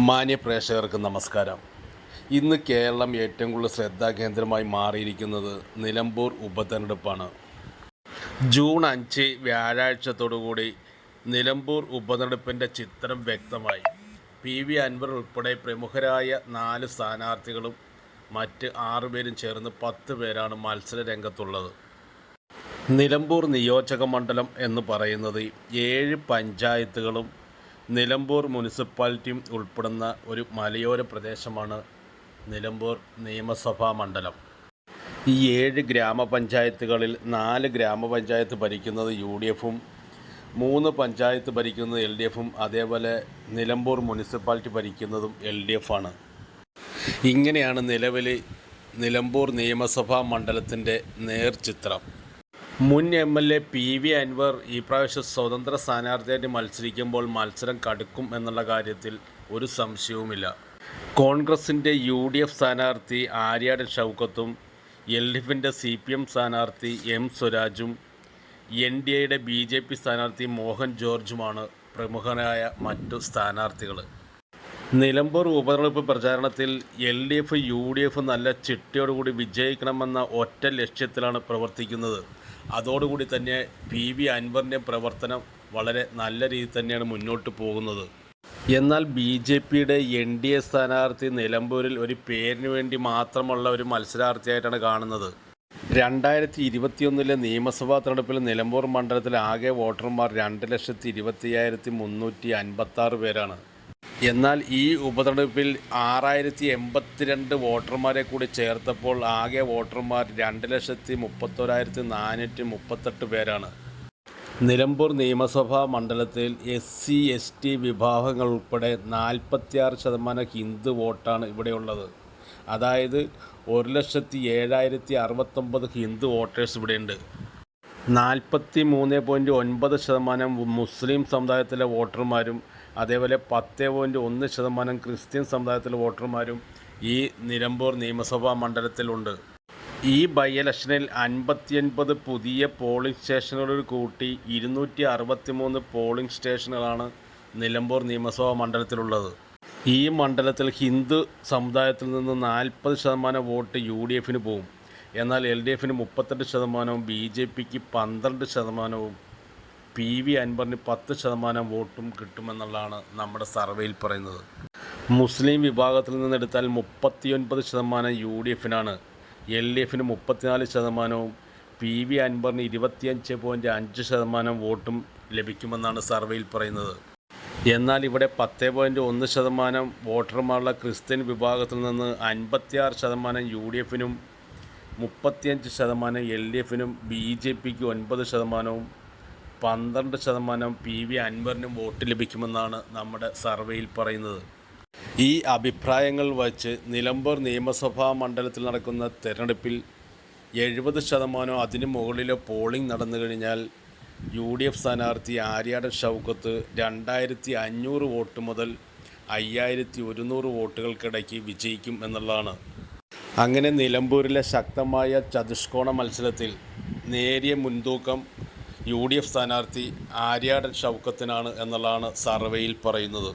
മാന്യ പ്രേക്ഷകർക്ക് നമസ്കാരം. ഇന്ന് കേരളം ഏറ്റവും കൂടുതൽ ശ്രദ്ധാകേന്ദ്രമായി മാറിയിരിക്കുന്നത് നിലമ്പൂർ ഉപതെരഞ്ഞെടുപ്പാണ്. ജൂൺ അഞ്ച് വ്യാഴാഴ്ചത്തോടുകൂടി നിലമ്പൂർ ഉപതെരഞ്ഞെടുപ്പിന്റെ ചിത്രം വ്യക്തമായി. പി വി അൻവർ ഉൾപ്പെടെ പ്രമുഖരായ നാല് സ്ഥാനാർത്ഥികളും മറ്റ് ആറുപേരും ചേർന്ന് പത്ത് പേരാണ് മത്സര രംഗത്തുള്ളത്. നിലമ്പൂർ നിയോജക മണ്ഡലം എന്ന് പറയുന്നത് ഏഴ് പഞ്ചായത്തുകളും നിലമ്പൂർ മുനിസിപ്പാലിറ്റിയും ഉൾപ്പെടുന്ന ഒരു മലയോര പ്രദേശമാണ് നിലമ്പൂർ നിയമസഭാ മണ്ഡലം. ഈ ഏഴ് ഗ്രാമപഞ്ചായത്തുകളിൽ നാല് ഗ്രാമപഞ്ചായത്ത് ഭരിക്കുന്നത് യു ഡി എഫും മൂന്ന് പഞ്ചായത്ത് ഭരിക്കുന്നത് എൽ ഡി എഫും അതേപോലെ നിലമ്പൂർ മുനിസിപ്പാലിറ്റി ഭരിക്കുന്നതും എൽ ഡി എഫാണ്. ഇങ്ങനെയാണ് നിലവിൽ നിലമ്പൂർ നിയമസഭാ മണ്ഡലത്തിന്റെ നേർചിത്രം. മുൻ M L A P V Anvar ഈ പ്രാവശ്യം സ്വതന്ത്ര സ്ഥാനാർത്ഥിയായിട്ട് മത്സരിക്കുമ്പോൾ മത്സരം കടുക്കും എന്നുള്ള കാര്യത്തിൽ ഒരു സംശയവുമില്ല. കോൺഗ്രസിന്റെ യു ഡി എഫ് സ്ഥാനാർത്ഥി ആര്യാട് ഷൗക്കത്തും എൽ ഡി എഫിന്റെ സി പി എം സ്ഥാനാർത്ഥി എം സ്വരാജും എൻ ഡി എയുടെ ബി ജെ പി സ്ഥാനാർത്ഥി മോഹൻ ജോർജുമാണ് പ്രമുഖനായ മറ്റു സ്ഥാനാർത്ഥികൾ. നിലമ്പൂർ ഉപതെരഞ്ഞെടുപ്പ് പ്രചാരണത്തിൽ L D F U D F നല്ല ചിട്ടയോടുകൂടി വിജയിക്കണമെന്ന ഒറ്റ ലക്ഷ്യത്തിലാണ് പ്രവർത്തിക്കുന്നത്. അതോടുകൂടി തന്നെ പി വി അൻവറിന്റെ പ്രവർത്തനം വളരെ നല്ല രീതിയിൽ തന്നെയാണ് മുന്നോട്ട് പോകുന്നത്. എന്നാൽ ബി ജെ പിയുടെ എൻ ഡി എ സ്ഥാനാർത്ഥി നിലമ്പൂരിൽ ഒരു പേരിന് വേണ്ടി മാത്രമുള്ള ഒരു മത്സരാർത്ഥിയായിട്ടാണ് കാണുന്നത്. രണ്ടായിരത്തി ഇരുപത്തിയൊന്നിലെ നിയമസഭാ തെരഞ്ഞെടുപ്പിൽ നിലമ്പൂർ മണ്ഡലത്തിലെ ആകെ വോട്ടർമാർ രണ്ട് ലക്ഷത്തി ഇരുപത്തിയ്യായിരത്തി മുന്നൂറ്റി അൻപത്താറ് പേരാണ്. എന്നാൽ ഈ ഉപതെരഞ്ഞെടുപ്പിൽ ആറായിരത്തി എൺപത്തിരണ്ട് വോട്ടർമാരെ കൂടി ചേർത്തപ്പോൾ ആകെ വോട്ടർമാർ രണ്ട് ലക്ഷത്തി മുപ്പത്തൊരായിരത്തി നാനൂറ്റി മുപ്പത്തെട്ട് പേരാണ്. നിലമ്പൂർ നിയമസഭാ മണ്ഡലത്തിൽ എസ് സി എസ് ടി വിഭാഗങ്ങൾ ഉൾപ്പെടെ നാൽപ്പത്തിയാറ് ശതമാനം ഹിന്ദു വോട്ടാണ് ഇവിടെയുള്ളത്. അതായത് ഒരു ലക്ഷത്തി ഏഴായിരത്തി അറുപത്തൊമ്പത് ഹിന്ദു വോട്ടേഴ്സ് ഇവിടെയുണ്ട്. നാൽപ്പത്തി മൂന്ന് പോയിന്റ് ഒൻപത് ശതമാനം മുസ്ലിം സമുദായത്തിലെ വോട്ടർമാരും അതേപോലെ പത്ത് പോയിന്റ് ഒന്ന് ശതമാനം ക്രിസ്ത്യൻ സമുദായത്തിലെ വോട്ടർമാരും ഈ നിലമ്പൂർ നിയമസഭാ മണ്ഡലത്തിലുണ്ട്. ഈ ബൈ ഇലക്ഷനിൽ അൻപത്തിയൊൻപത് പുതിയ പോളിംഗ് സ്റ്റേഷനുകൾ കൂട്ടി ഇരുന്നൂറ്റി അറുപത്തി മൂന്ന് പോളിംഗ് സ്റ്റേഷനുകളാണ് നിലമ്പൂർ നിയമസഭാ മണ്ഡലത്തിലുള്ളത്. ഈ മണ്ഡലത്തിൽ ഹിന്ദു സമുദായത്തിൽ നിന്ന് നാൽപ്പത് ശതമാനം വോട്ട് യു ഡി എഫിന് പോകും എന്നാൽ എൽ ഡി എഫിന് മുപ്പത്തെട്ട് ശതമാനവും ബി ജെ പിക്ക് പന്ത്രണ്ട് ശതമാനവും പി വി അൻവറിന് പത്ത് ശതമാനം വോട്ടും കിട്ടുമെന്നുള്ളതാണ് നമ്മുടെ സർവേയിൽ പറയുന്നത്. മുസ്ലിം വിഭാഗത്തിൽ നിന്നെടുത്താൽ മുപ്പത്തിയൊൻപത് ശതമാനം യു ഡി എഫിനാണ്. എൽ ഡി എഫിന് മുപ്പത്തിനാല് ശതമാനവും പി വി അൻവറിന് ഇരുപത്തിയഞ്ച് പോയിന്റ് അഞ്ച് ശതമാനം വോട്ടും ലഭിക്കുമെന്നാണ് സർവേയിൽ പറയുന്നത്. എന്നാൽ ഇവിടെ പത്ത് പോയിന്റ് ഒന്ന് ശതമാനം വോട്ടർമാരുള്ള ക്രിസ്ത്യൻ വിഭാഗത്തിൽ നിന്ന് അൻപത്തിയാറ് ശതമാനം യു ഡി എഫിനും മുപ്പത്തിയഞ്ച് ശതമാനം എൽ ഡി എഫിനും ബി ജെ പിക്ക് ഒൻപത് ശതമാനവും പന്ത്രണ്ട് ശതമാനം പി വി അൻവറിനും വോട്ട് ലഭിക്കുമെന്നാണ് നമ്മുടെ സർവേയിൽ പറയുന്നത്. ഈ അഭിപ്രായങ്ങൾ വച്ച് നിലമ്പൂർ നിയമസഭാ മണ്ഡലത്തിൽ നടക്കുന്ന തെരഞ്ഞെടുപ്പിൽ എഴുപത് ശതമാനം അതിനു മുകളിലോ പോളിംഗ് നടന്നു കഴിഞ്ഞാൽ യു ഡി എഫ് സ്ഥാനാർത്ഥി ആര്യാട് ഷൗക്കത്ത് രണ്ടായിരത്തി അഞ്ഞൂറ് വോട്ട് മുതൽ അയ്യായിരത്തി ഒരുന്നൂറ് വോട്ടുകൾക്കിടയ്ക്ക് വിജയിക്കും എന്നുള്ളതാണ്. അങ്ങനെ നിലമ്പൂരിലെ ശക്തമായ ചതുഷ്കോണ മത്സരത്തിൽ നേരിയ മുൻതൂക്കം യു ഡി എഫ് സ്ഥാനാർത്ഥി ആര്യാടൻ ഷൗക്കത്തിനാണ് എന്നുള്ളതാണ് സർവേയിൽ പറയുന്നത്.